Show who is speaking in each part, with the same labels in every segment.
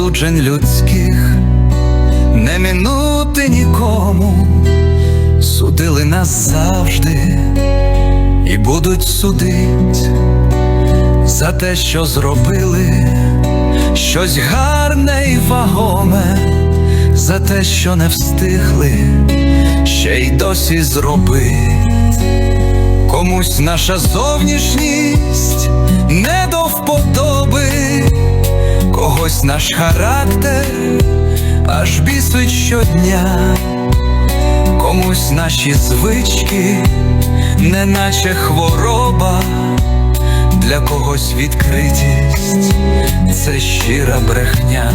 Speaker 1: засуджень людських, не минути нікому, судили нас завжди. І будуть судить за те, що зробили, щось гарне і вагоме, за те, що не встигли, ще й досі зробить. Комусь наша зовнішність не до вподоби, наш характер аж бісить щодня, комусь наші звички, неначе хвороба, для когось відкритість це щира брехня,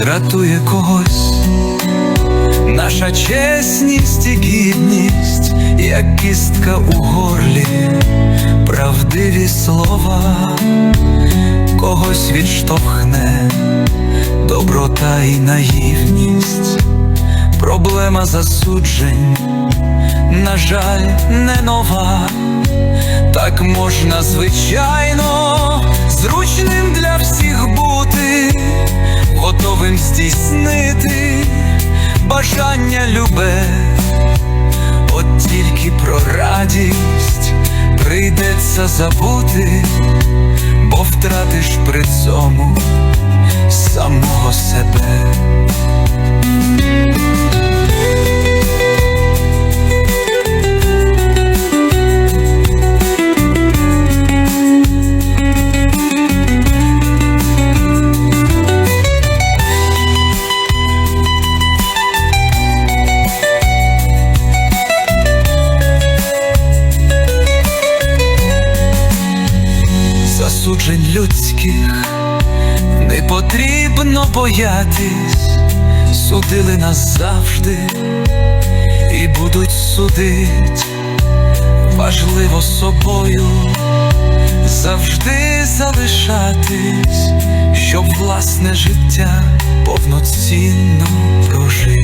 Speaker 1: дратує когось наша чесність і гідність, як кістка у горлі, правдиві слова, когось відштовхне. Доброта і наївність, проблема засуджень, на жаль, не нова. Так можна звичайно, зручним для всіх бути, готовим здійснити бажання любе, от тільки про радість прийдеться забути, цьому самого себе. Засуджень людських. Не потрібно боятись, судили нас завжди і будуть судить, важливо собою завжди залишатись, щоб власне життя повноцінно прожить.